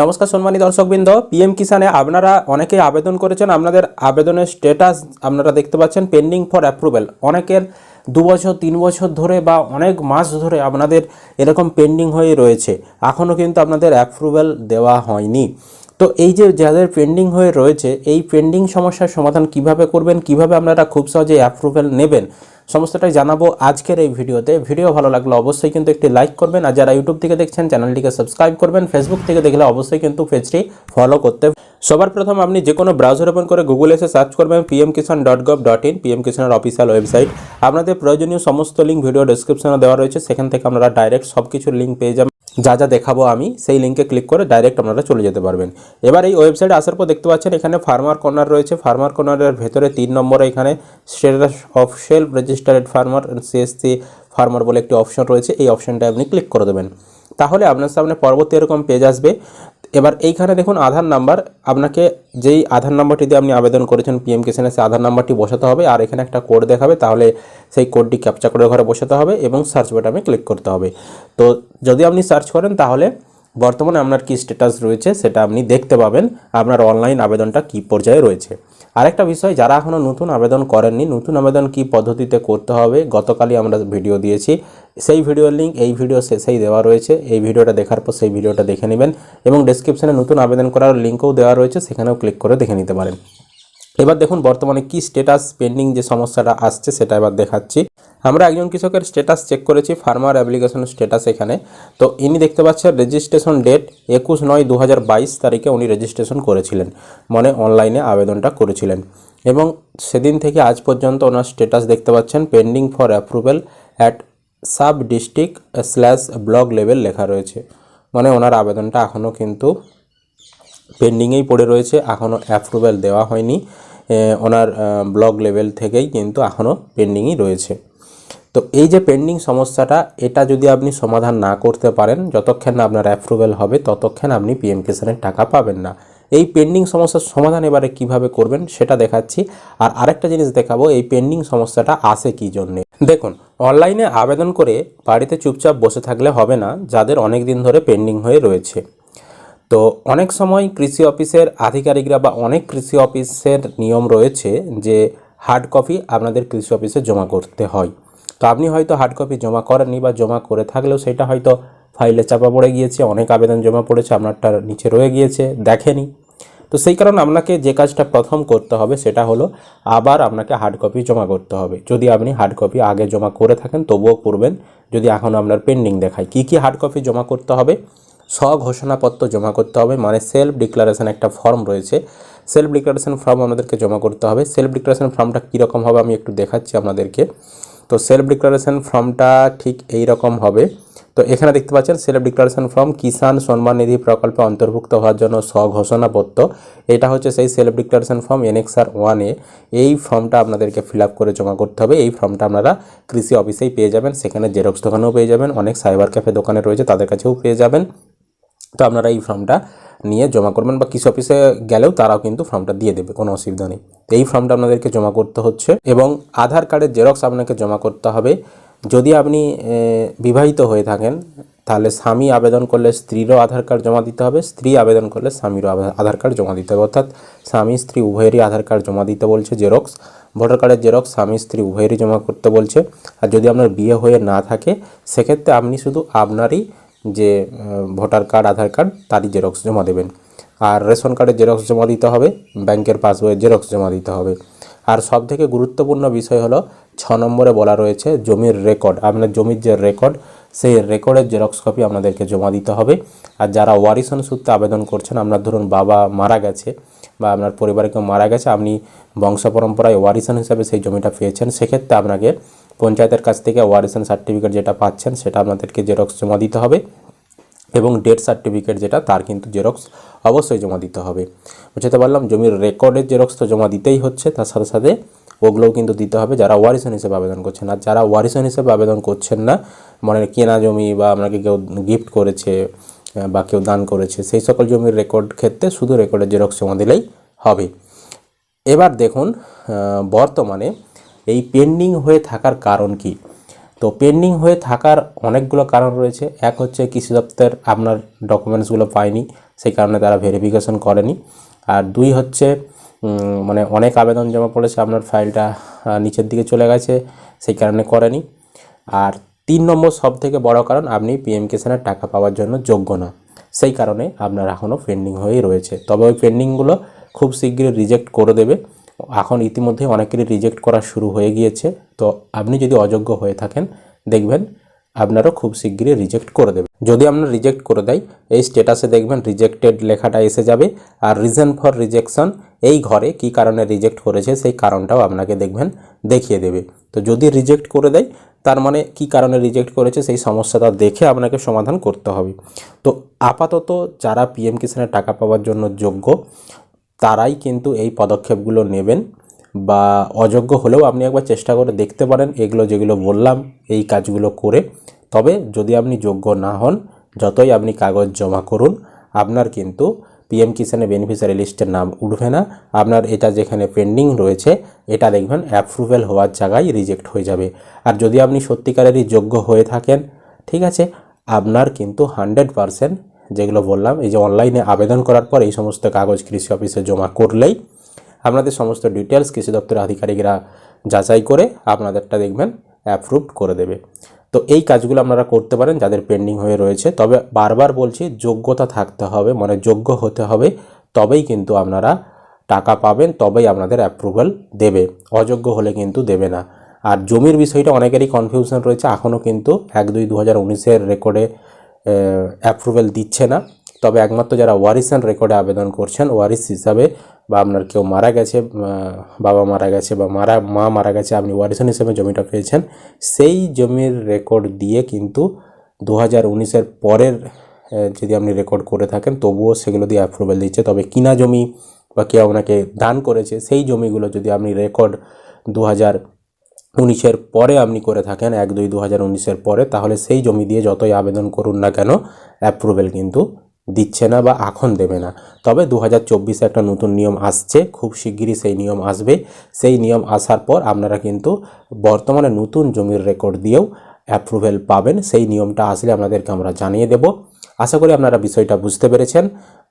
নমস্কার সম্মানী দর্শকবৃন্দ পিএম কিষানে আপনারা অনেকেই আবেদন করেছেন, আপনাদের আবেদনের স্ট্যাটাস আপনারা দেখতে পাচ্ছেন পেন্ডিং ফর অ্যাপ্রুভেল অনেকের দু বছর, তিন বছর ধরে বা অনেক মাস ধরে আপনাদের এরকম পেন্ডিং হয়ে রয়েছে। এখনও কিন্তু আপনাদের অ্যাপ্রুভেল দেওয়া হয়নি। তো এই যে যাদের পেন্ডিং হয়ে রয়েছে, এই পেন্ডিং সমস্যার সমাধান কীভাবে করবেন, কীভাবে আপনারা খুব সহজে অ্যাপ্রুভেল নেবেন, সমস্তটাই জানাব আজকের এই ভিডিওতে। ভিডিও ভালো লাগলে অবশ্যই কিন্তু একটি লাইক করবেন, আর যারা ইউটিউব থেকে দেখছেন, চ্যানেলটিকে সাবস্ক্রাইব করবেন ফেসবুক থেকে দেখলে অবশ্যই কিন্তু পেজটি ফলো করতে। সবার প্রথম আপনি যে কোনো ব্রাউজার ওপেন করে গুগলে এসে সার্চ করবেন PM Kisan dot gov dot in PM কিষানের official website আপনাদের প্রয়োজনীয় সমস্ত লিঙ্ক ভিডিও ডেসক্রিপশনে দেওয়া রয়েছে, সেখান থেকে আপনারা ডাইরেক্ট সব কিছুর লিঙ্ক পেয়ে যাবেন। যা যা দেখাবো আমি, সেই লিঙ্কে ক্লিক করে ডাইরেক্ট আপনারা চলে যেতে পারবেন। এবার এই ওয়েবসাইটে আসার পর দেখতে পাচ্ছেন এখানে ফার্মার কর্নার রয়েছে। ফার্মার কর্নারের ভেতরে তিন নম্বরে এখানে status of self registered farmer CSC farmer বলে একটি অপশন রয়েছে। এই অপশনটা আপনি ক্লিক করে দেবেন। তাহলে আপনার সামনে পরবর্তী এরকম পেজ আসবে। এবার এইখানে দেখুন আধার নাম্বার। আপনাকে যেই আধার নাম্বারটি দিয়ে আপনি আবেদন করেছেন পিএম কিষানে সেই আধার নাম্বারটি বসাতে হবে। আর এখানে একটা কোড দেখাবে, তাহলে সেই কোডটি ক্যাপচার করে ঘরে বসাতে হবে এবং সার্চ বাটনে ক্লিক করতে হবে। তো যদি আপনি সার্চ করেন, তাহলে বর্তমানে আপনার কি স্ট্যাটাস রয়েছে সেটা আপনি দেখতে পাবেন। আপনার অনলাইন আবেদনটা কি পর্যায়ে রয়েছে। আরেকটা বিষয়, যারা এখনও নতুন আবেদন করেননি, নতুন আবেদন কি পদ্ধতিতে করতে হবে, গতকালই আমরা ভিডিও দিয়েছি। সেই ভিডিওর লিঙ্ক এই ভিডিও শেষেই দেওয়া রয়েছে। এই ভিডিওটা দেখার পর সেই ভিডিওটা দেখে নেবেন এবং ডেসক্রিপশনে নতুন আবেদন করার লিঙ্কও দেওয়া রয়েছে। সেখানেও ক্লিক করে দেখে নিতে পারেন। এবার দেখুন বর্তমানে কি স্ট্যাটাস পেন্ডিং যে সমস্যাটা আসছে সেটা এবার দেখাচ্ছি। আমরা একজন কৃষকের স্ট্যাটাস চেক করেছি ফার্মার অ্যাপ্লিকেশন স্ট্যাটাস এখানে। তো ইনি দেখতে পাচ্ছেন রেজিস্ট্রেশন ডেট একুশ নয় দু তারিখে উনি রেজিস্ট্রেশন করেছিলেন মানে অনলাইনে আবেদনটা করেছিলেন। এবং সেদিন থেকে আজ পর্যন্ত ওনার স্ট্যাটাস দেখতে পাচ্ছেন pending for approval at sub district slash block level লেখা রয়েছে। মানে ওনার আবেদনটা এখনও কিন্তু পেন্ডিংয়েই পড়ে রয়েছে এখনও অ্যাপ্রুভেল দেওয়া হয়নি। ওনার ব্লক লেভেল থেকেই কিন্তু এখনও পেন্ডিংই রয়েছে। তো এই যে পেন্ডিং সমস্যাটা, এটা যদি আপনি সমাধান না করতে পারেন, যতক্ষণ না আপনার অ্যাপ্রুভেল হবে, ততক্ষণ আপনি পিএম কিষানের টাকা পাবেন না। এই পেন্ডিং সমস্যার সমাধান এবারে কীভাবে করবেন, সেটা দেখাচ্ছি। আর আরেকটা জিনিস দেখাবো, এই পেন্ডিং সমস্যাটা আসে কী জন্যে? দেখুন অনলাইনে আবেদন করে বাড়িতে চুপচাপ বসে থাকলে হবে না, যাদের অনেক দিন ধরে পেন্ডিং হয়ে রয়েছে। তো অনেক সময় কৃষি অফিসের আধিকারিকরা বা অনেক কৃষি অফিসের নিয়ম রয়েছে যে হার্ড কপি আপনাদের কৃষি অফিসে জমা করতে হয়। তো আপনি হয়তো হার্ড কপি জমা করেননি বা জমা করে থাকলেও সেটা হয়তো ফাইলে চাপা পড়ে গিয়েছে, অনেক আবেদন জমা পড়েছে আপনারটা নিচে রয়ে গিয়েছে, দেখেনি। তো সেই কারণে আপনাকে যে কাজটা প্রথম করতে হবে সেটা হলো আবার আপনাকে হার্ড কপি জমা করতে হবে। যদি আপনি হার্ড কপি আগে জমা করে থাকেন, তবুও করবেন। যদি এখনও আপনার পেন্ডিং দেখায়, কী কী হার্ড কপি জমা করতে হবে? স্বঘোষণাপত্র জমা করতে হবে মানে সেলফ ডিক্লারেশন একটা ফর্ম রয়েছে। সেলফ ডিক্লারেশন ফর্ম আমাদেরকে জমা করতে হবে। সেলফ ডিক্লারেশন ফর্মটা কীরকম হবে আমি একটু দেখাচ্ছি আপনাদেরকে। তো সেলফ ডিক্লারেশন ফর্মটা ঠিক এই রকম হবে। তো এখানে দেখতে পাচ্ছেন self declaration form Kisan Samman Nidhi প্রকল্পে অন্তর্ভুক্ত হওয়ার জন্য স্বঘোষণাপত্র। এটা হচ্ছে সেই সেলফ ডিক্লারেশন ফর্ম এনএক্সআর ওয়ানে এই ফর্মটা আপনাদেরকে ফিল করে জমা করতে হবে। এই ফর্মটা আপনারা কৃষি অফিসেই পেয়ে যাবেন। সেখানে জেরক্স দোকানেও পেয়ে যাবেন। অনেক সাইবার ক্যাফে দোকানে রয়েছে, তাদের কাছেও পেয়ে যাবেন। তো আপনারা এই ফর্মটা নিয়ে জমা করবেন বা কৃষি অফিসে গেলেও তারাও কিন্তু ফর্মটা দিয়ে দেবে, কোনো অসুবিধা নেই। এই ফর্মটা আপনাদেরকে জমা করতে হচ্ছে এবং আধার কার্ডের জেরক্স আপনাকে জমা করতে হবে। যদি আপনি বিবাহিত হয়ে থাকেন, তাহলে স্বামী আবেদন করলে স্ত্রীরও আধার কার্ড জমা দিতে হবে, স্ত্রী আবেদন করলে স্বামীরও আধার কার্ড জমা দিতে হবে। অর্থাৎ স্বামী স্ত্রী উভয়েরই আধার কার্ড জমা দিতে বলছে জেরক্স ভোটার কার্ডের জেরক্স স্বামী স্ত্রী উভয়েরই জমা করতে বলছে। আর যদি আপনার বিয়ে হয়ে না থাকে, সেক্ষেত্রে আপনি শুধু আপনারই যে ভোটার কার্ড, আধার কার্ড, তারই জেরক্স জমা দেবেন। আর রেশন কার্ডের জেরক্স জমা দিতে হবে, ব্যাংকের পাসবইয়ের জেরক্স জমা দিতে হবে। আর সব থেকে গুরুত্বপূর্ণ বিষয় হলো, ছ নম্বরে বলা রয়েছে জমির রেকর্ড আপনার জমির যে রেকর্ড সেই রেকর্ডের জেরক্স কপি আপনাদেরকে জমা দিতে হবে। আর যারা ওয়ারিশন সূত্রে আবেদন করছেন, আপনার ধরুন বাবা মারা গেছে বা আপনার পরিবারে কেউ মারা গেছে, আপনি বংশ পরম্পরায় ওয়ারিশন হিসাবে সেই জমিটা পেয়েছেন, সেক্ষেত্রে আপনাকে পঞ্চায়েতের কাছ থেকে ওয়ারিশন সার্টিফিকেট যেটা পাচ্ছেন, সেটা আপনাদেরকে জেরক্স জমা দিতে হবে এবং ডেথ সার্টিফিকেট যেটা, তার কিন্তু জেরক্স অবশ্যই জমা দিতে হবে। বুঝতে পারলাম? জমির রেকর্ডের জেরক্স তো জমা দিতেই হচ্ছে, তার সাথে সাথে ওগুলোও কিন্তু দিতে হবে যারা ওয়ারিশন হিসেবে আবেদন করছেন। আর যারা ওয়ারিশন হিসেবে আবেদন করছেন না মানে কেনা জমি বা আপনাকে কেউ গিফট করেছে, বা কেউ দান করেছে, সেই সকল জমির রেকর্ড ক্ষেত্রে শুধু রেকর্ডের জেরক্স জমা দিলেই হবে। এবার দেখুন বর্তমানে এই পেন্ডিং হয়ে থাকার কারণ কি? তো পেন্ডিং হয়ে থাকার অনেকগুলো কারণ রয়েছে। এক হচ্ছে কৃষি দপ্তর আপনার ডকুমেন্টসগুলো পায়নি, সেই কারণে তারা ভেরিফিকেশন করেনি। আর দুই হচ্ছে মানে অনেক আবেদন জমা পড়েছে, আপনার ফাইলটা নিচের দিকে চলে গেছে, সেই কারণে করেনি। আর তিন নম্বর সব থেকে বড় কারণ, আপনি পিএম কিষানের টাকা পাওয়ার জন্য যোগ্য না। সেই কারণে আপনার এখনও পেন্ডিং হয়েই রয়েছে। তবে ওই পেন্ডিংগুলো খুব শীঘ্রই রিজেক্ট করে দেবে। এখন ইতিমধ্যে অনেকেরই রিজেক্ট করা শুরু হয়ে গিয়েছে। তো আপনি যদি অযোগ্য হয়ে থাকেন, দেখবেন আপনারও খুব শীঘ্রই রিজেক্ট করে দেবে। যদি আপনার রিজেক্ট করে দেয়, এই স্ট্যাটাসে দেখবেন রিজেক্টেড লেখাটা এসে যাবে। আর রিজন ফর রিজেকশন এই ঘরে কি কারণে রিজেক্ট করেছে, সেই কারণটাও আপনাকে দেখবেন দেখিয়ে দেবে। তো যদি রিজেক্ট করে দেয়, তার মানে কি কারণে রিজেক্ট করেছে, সেই সমস্যাটা দেখে আপনাকে সমাধান করতে হবে। তো আপাতত যারা পিএম কিষানের টাকা পাওয়ার জন্য যোগ্য তারাই কিন্তু এই পদক্ষেপগুলো নেবেন বা অযোগ্য হলেও আপনি একবার চেষ্টা করে দেখতে পারেন এগুলো যেগুলো বললাম, এই কাজগুলো করে। তবে যদি আপনি যোগ্য না হন, যতই আপনি কাগজ জমা করুন, আপনার কিন্তু পিএম কিষানে বেনিফিশিয়ারি লিস্টের নাম উঠবে না। আপনার এটা যেখানে পেন্ডিং রয়েছে, এটা দেখবেন অ্যাপ্রুভেল হওয়ার জায়গায় রিজেক্ট হয়ে যাবে। আর যদি আপনি সত্যিকারেরই যোগ্য হয়ে থাকেন, ঠিক আছে, আপনার কিন্তু হান্ড্রেড পারসেন্ট যেগুলো বললাম, এই যে অনলাইনে আবেদন করার পর এই সমস্ত কাগজ কৃষি অফিসে জমা করলেই আপনাদের সমস্ত ডিটেলস কৃষি দপ্তরের আধিকারিকরা যাচাই করে আপনাদেরটা দেখবেন অ্যাপ্রুভড করে দেবে। তো এই কাজগুলো আপনারা করতে পারেন যাদের পেন্ডিং হয়ে রয়েছে। তবে বারবার বলছি, যোগ্যতা থাকতে হবে মানে যোগ্য হতে হবে, তবেই কিন্তু আপনারা টাকা পাবেন, তবেই আপনাদের অ্যাপ্রুভাল দেবে। অযোগ্য হলে কিন্তু দেবে না। আর জমির বিষয়টা অনেকেরই কনফিউশন রয়েছে। এখনও কিন্তু এক দুই দু হাজার উনিশের রেকর্ডে অ্যাপ্রুভেল দিচ্ছে না। তবে একমাত্র যারা ওয়ারিসান রেকর্ডে আবেদন করছেন ওয়ারিস হিসাবে বা আপনার কেউ মারা গেছে বাবা মারা গেছে বা মারা, মা মারা গেছে, আপনি ওয়ারিসান হিসেবে জমিটা পেয়েছেন, সেই জমির রেকর্ড দিয়ে কিন্তু দু হাজার উনিশের পরের যদি আপনি রেকর্ড করে থাকেন, তবুও সেগুলো দিয়ে অ্যাপ্রুভেল দিচ্ছে। তবে কিনা জমি বা কেউ আপনাকে দান করেছে, সেই জমিগুলো যদি আপনি রেকর্ড দু হাজার উনিশের পরে আপনি করে থাকেন, এক দুই দু হাজার উনিশের পরে, তাহলে সেই জমি দিয়ে যতই আবেদন করুন না কেন অ্যাপ্রুভেল কিন্তু দিচ্ছে না বা এখন দেবে না। তবে দু হাজার একটা নতুন নিয়ম আসছে, খুব শিগগিরই সেই নিয়ম আসবে। সেই নিয়ম আসার পর আপনারা কিন্তু বর্তমানে নতুন জমির রেকর্ড দিয়েও অ্যাপ্রুভেল পাবেন। সেই নিয়মটা আসলে আপনাদেরকে আমরা জানিয়ে দেব। আশা করি আপনারা বিষয়টা বুঝতে পেরেছেন।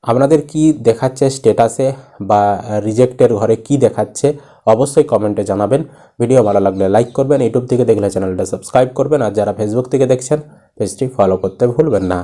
আপনাদের কি দেখাচ্ছে স্টেটাসে বা রিজেক্টের ঘরে কি দেখাচ্ছে অবশ্যই কমেন্টে জানাবেন। ভিডিও ভালো লাগলে লাইক করবেন ইউটিউব থেকে দেখলে চ্যানেলটা সাবস্ক্রাইব করবেন, আর যারা ফেসবুক থেকে দেখছেন পেজটি ফলো করতে ভুলবেন না।